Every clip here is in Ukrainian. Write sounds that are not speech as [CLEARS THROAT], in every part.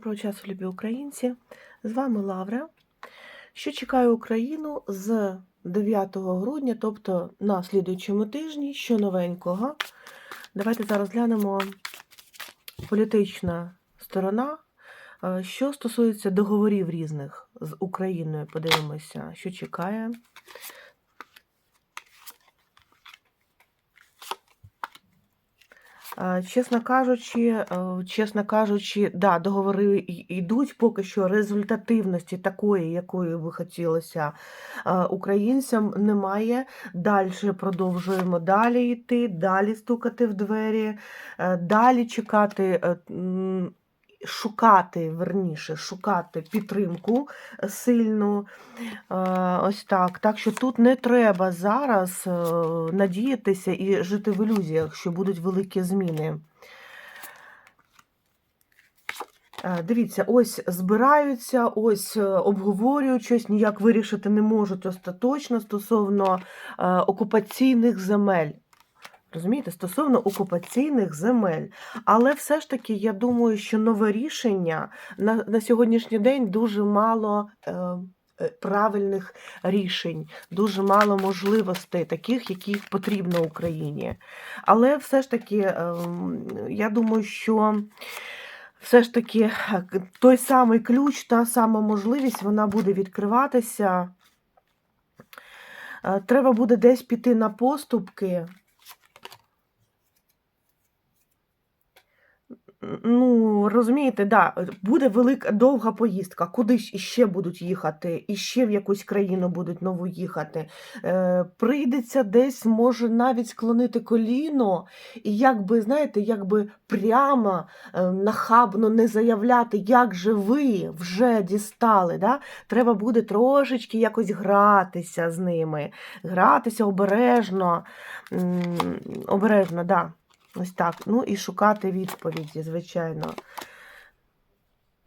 Доброго часу, любі українці! З вами Лавра. Що чекає Україну з 9 грудня, тобто на слідуючому тижні, що новенького. Давайте зараз глянемо політична сторона. Е, Що стосується договорів різних з Україною, подивимося, що чекає. Чесно кажучи, е, чесно кажучи, да, договори йдуть поки що результативності такої, якої би хотілося е, українцям, немає. Далі продовжуємо далі йти, далі стукати в двері, е, далі чекати. Шукати, верніше, шукати підтримку сильну. Е, Ось так. Так що тут не треба зараз е, надіятися і жити в ілюзіях, що будуть великі зміни. Е, Дивіться, ось збираються, ось обговорюють щось, ніяк вирішити не можуть остаточно стосовно окупаційних земель. Розумієте, стосовно окупаційних земель. Але все ж таки, я думаю, що нове рішення на, на сьогоднішній день дуже мало е, е, правильних рішень, дуже мало можливостей, таких, яких потрібно Україні. Але все ж таки, ем, я думаю, що все ж таки е, той самий ключ, та сама можливість, вона буде відкриватися. Е, Треба буде десь піти на поступки. Ну, розумієте, да, буде велика довга поїздка. Куди ж іще будуть їхати, і ще в якусь країну будуть нову їхати. Е, прийдеться десь, може, навіть склонити коліно, і якби, знаєте, якби прямо е, нахабно не заявляти, як же ви вже дістали. Да? Треба буде трошечки якось гратися з ними, гратися обережно, м, обережно, да. Ось так. Ну і шукати відповіді, звичайно.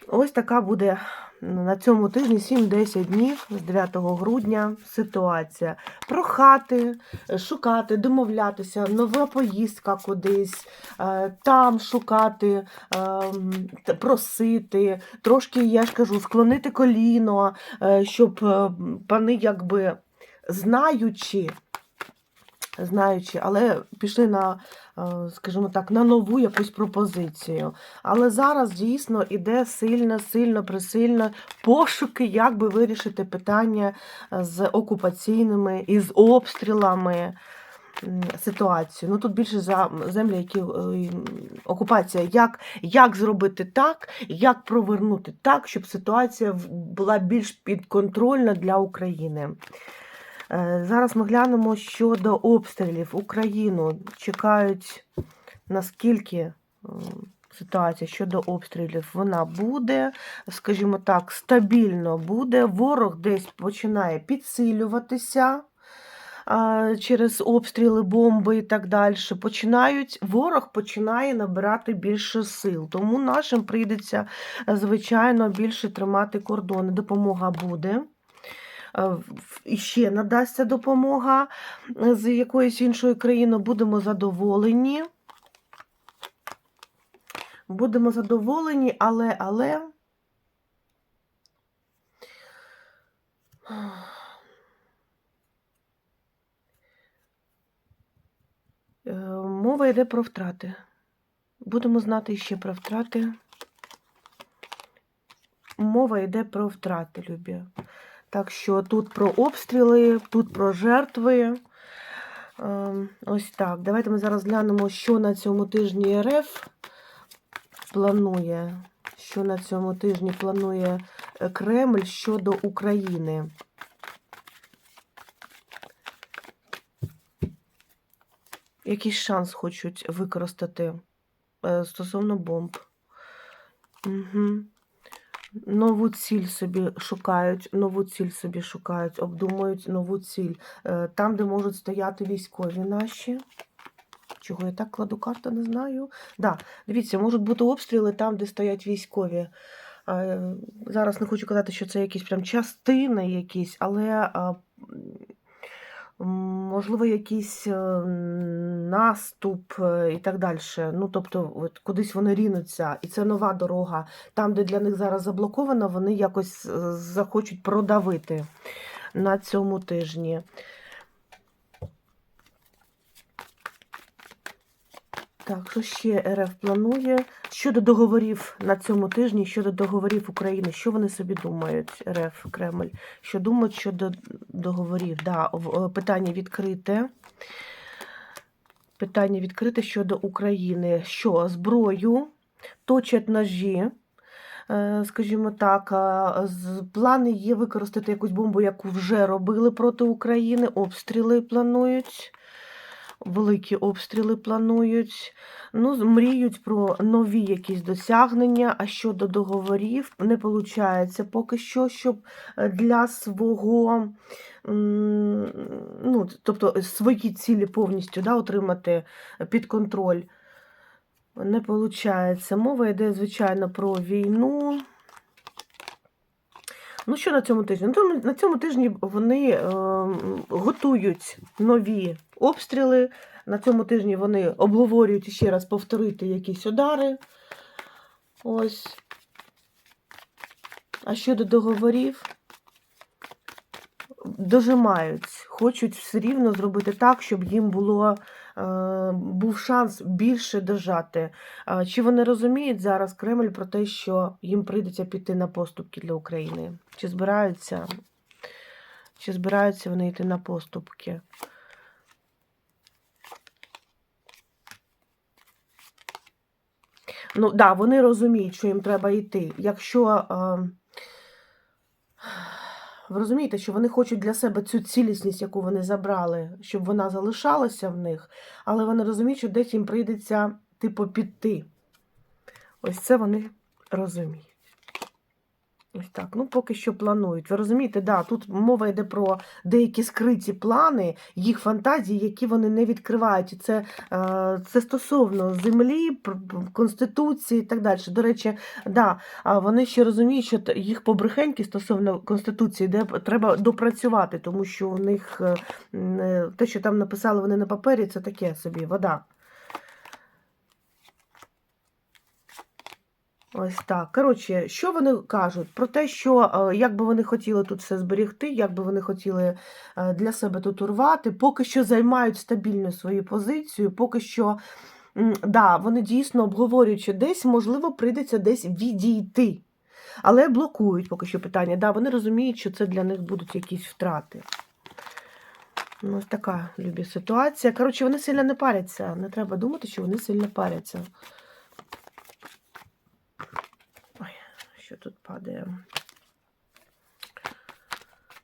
Ось така буде на цьому тижні 7-10 днів з 9 грудня ситуація. Прохати, шукати, домовлятися, нова поїздка кудись, е, там шукати, ем, просити, трошки, я ж кажу, склонити коліно, е, щоб е, пани якби знаючи, знаючи, але пішли на, е, скажімо так, на нову якусь пропозицію. Але зараз дійсно іде сильно, сильно, присильно пошуки, як би вирішити питання е, з окупаційними і з обстрілами. Ситуацію. Ну тут більше за землі, які е, окупація. Як, як зробити так, як провернути так, щоб ситуація була більш підконтрольна для України. Е, Зараз ми глянемо щодо обстрілів. Україну чекають наскільки ситуація щодо обстрілів вона буде, скажімо так, стабільно буде. Ворог десь починає підсилюватися. Через обстріли, бомби і так далі, починають ворог починає набирати більше сил. Тому нашим прийдеться, е, звичайно, більше тримати кордони. Допомога буде. Е, ще надасться допомога е, з якоїсь іншої країни. Будемо задоволені. Будемо задоволені, але, але. Е, Мова йде про втрати. Будемо знати ще про втрати. Мова йде про втрати, любі. Так що тут про обстріли, тут про жертви. Ем, Ось так. Давайте ми зараз глянемо, що на цьому тижні РФ планує. Що на цьому тижні планує е, Кремль щодо України. Якийсь шанс хочуть використати е, стосовно бомб. Угу. Нову ціль собі шукають, нову ціль собі шукають, обдумують нову ціль. Е, Там, де можуть стояти військові наші. Чого я так кладу карту, не знаю. Да, дивіться, можуть бути обстріли там, де стоять військові. Е, Зараз не хочу казати, що це якісь прям частини якісь, але можливо, якийсь е, наступ е, і так далі. Ну, тобто, от кудись вони рінуться, і це нова дорога. Там, де для них зараз заблоковано, вони якось е, захочуть продавити на цьому тижні. Так, що ще РФ планує? Щодо договорів на цьому тижні, щодо договорів України, що вони собі думають, РФ Кремль? Що думають щодо договорів? Да, е, питання відкрите. Питання відкрите щодо України. Що зброю точать ножі, е, скажімо так, плани є використати якусь бомбу, яку вже робили проти України. Обстріли планують. Великі обстріли планують. Ну, мріють про нові якісь досягнення. А щодо договорів, не виходить поки що, щоб е, для свого, ну, тобто свої цілі повністю да, отримати під контроль. Не виходить. Мова йде, звичайно, про війну. Ну, що на цьому тижні? На цьому, на цьому тижні вони е, готують нові обстріли. На цьому тижні вони обговорюють ще раз повторити якісь удари. Ось. А щодо договорів, дожимають, хочуть все рівно зробити так, щоб їм було, був шанс більше дожати. Е, Чи вони розуміють зараз Кремль про те, що їм прийдеться піти на поступки для України? Чи збираються, чи збираються вони йти на поступки? Ну, да, вони розуміють, що їм треба йти. Якщо е, ви розумієте, що вони хочуть для себе цю цілісність, яку вони забрали, щоб вона залишалася в них, але вони розуміють, що десь їм прийдеться типу піти. Ось це вони розуміють. Ось так. Ну, поки що планують. Ви розумієте, да, тут мова йде про деякі скриті плани, їх фантазії, які вони не відкривають. Це, е, це стосовно землі, конституції і так далі. До речі, да, вони ще розуміють, що їх побрехеньки стосовно конституції, де треба допрацювати, тому що у них е, е, те, що там написали вони на папері, це таке собі вода. Ось так. Коротше, що вони кажуть? Про те, що е, як би вони хотіли тут все зберегти, як би вони хотіли е, для себе тут урвати, поки що займають стабільну свою позицію, поки що, да, вони дійсно обговорюють, що десь, можливо, прийдеться десь відійти. Але блокують поки що питання. Да, вони розуміють, що це для них будуть якісь втрати. Ну, ось така любі ситуація. Коротше, вони сильно не паряться. Не треба думати, що вони сильно паряться. Що тут падає?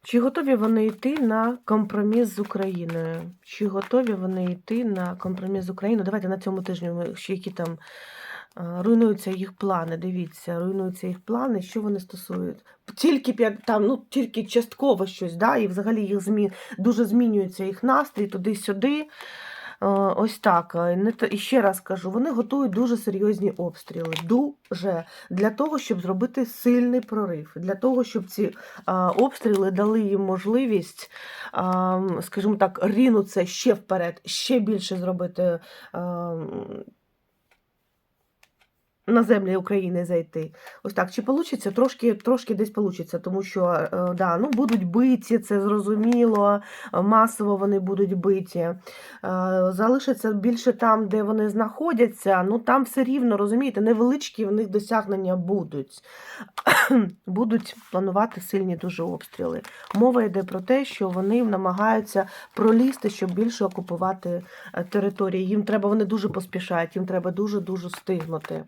Чи готові вони йти на компроміс з Україною? Чи готові вони йти на компроміс з Україною? Давайте на цьому тижні ще які там руйнуються їх плани. Дивіться, руйнуються їх плани, що вони стосують. Тільки там, ну тільки частково щось, да, і взагалі їх змі... дуже змінюється їх настрій туди-сюди. Е, Ось так. Е, те- І ще раз кажу, вони готують дуже серйозні обстріли. Дуже для того, щоб зробити сильний прорив, для того, щоб ці обстріли дали їм можливість, скажімо так, рінутися ще вперед, ще більше зробити. На землі України зайти. Ось так. Чи вийде? Трошки, трошки десь вийде, тому що е, да, ну, будуть биті, це зрозуміло, масово вони будуть биті. Е, Залишиться більше там, де вони знаходяться, ну там все рівно, розумієте, невеличкі в них досягнення будуть. [CLEARS THROAT] будуть планувати сильні дуже обстріли. Мова йде про те, що вони намагаються пролізти, щоб більше окупувати е, території. Їм треба, вони дуже поспішають, їм треба дуже-дуже стигнути.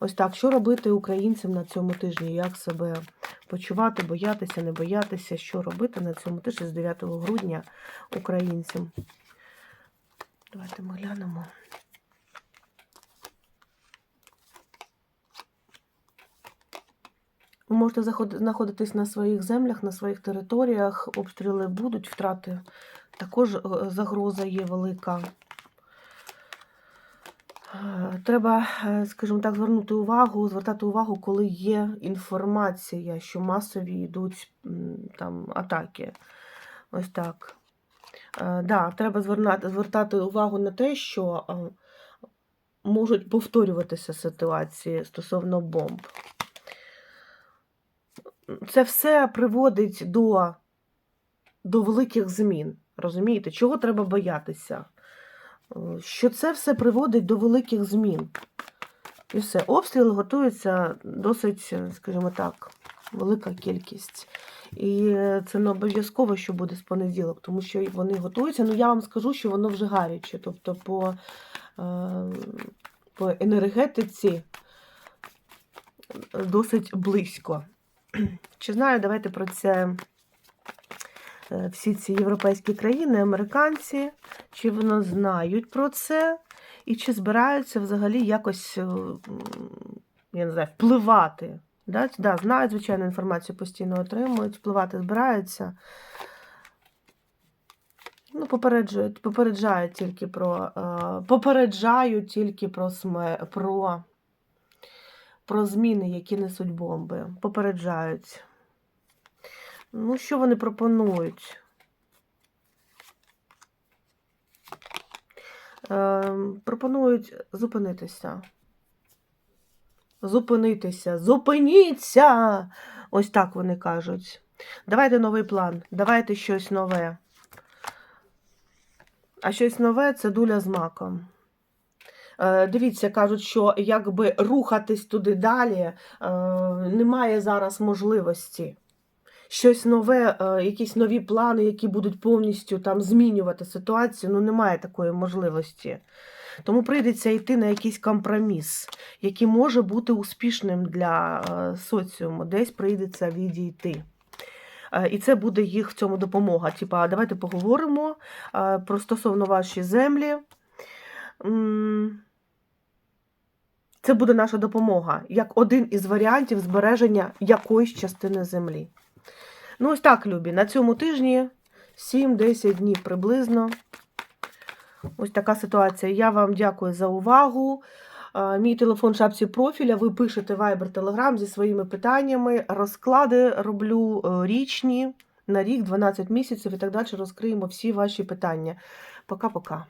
Ось так, що робити українцям на цьому тижні? Як себе почувати, боятися, не боятися, що робити на цьому тижні з 9 грудня українцям? Давайте ми глянемо. Ви можете знаходитись на своїх землях, на своїх територіях, обстріли будуть, втрати. Також е, загроза є велика. Е, Треба, е, скажімо так, звернути увагу, звертати увагу, коли є інформація, що масові йдуть там атаки. Ось так. Е, да, треба звернати, звертати увагу на те, що можуть повторюватися ситуації стосовно бомб. Це все приводить до, до великих змін. Розумієте, чого треба боятися? Що це все приводить до великих змін. І все. Обстріли готуються досить, скажімо так, велика кількість. І е, це не обов'язково, що буде з понеділок, тому що вони готуються. Ну я вам скажу, що воно вже гаряче. Тобто по, е, по енергетиці досить близько. Чи знаю, давайте про це всі ці європейські країни, американці, чи вони знають про це, і чи збираються взагалі якось, е, я не знаю, впливати. Да? Да, знають, звичайно, інформацію постійно отримують, впливати збираються. Ну, попереджують, попереджають тільки про, е, попереджають тільки про, сме, про, про зміни, які несуть бомби. Попереджають. Ну, що вони пропонують? Е, пропонують зупинитися. Зупинитися. Зупиніться! Ось так вони кажуть. Давайте новий план, давайте щось нове. А щось нове це дуля з маком. Е, Дивіться, кажуть, що якби рухатись туди далі е, немає зараз можливості. Щось нове, е, якісь нові плани, які будуть повністю там змінювати ситуацію, ну немає такої можливості. Тому прийдеться йти на якийсь компроміс, який може бути успішним для е, соціуму. Десь прийдеться відійти. Е, І це буде їх в цьому допомога. Типа, давайте поговоримо про стосовно ваші землі. Це буде наша допомога, як один із варіантів збереження якоїсь частини землі. Ну, ось так, Любі, на цьому тижні 7-10 днів приблизно. Ось така ситуація. Я вам дякую за увагу. Мій телефон в шапці профіля. Ви пишете Viber, Telegram зі своїми питаннями. Розклади роблю е, річні на рік, 12 місяців і так далі. Розкриємо всі ваші питання. Пока-пока.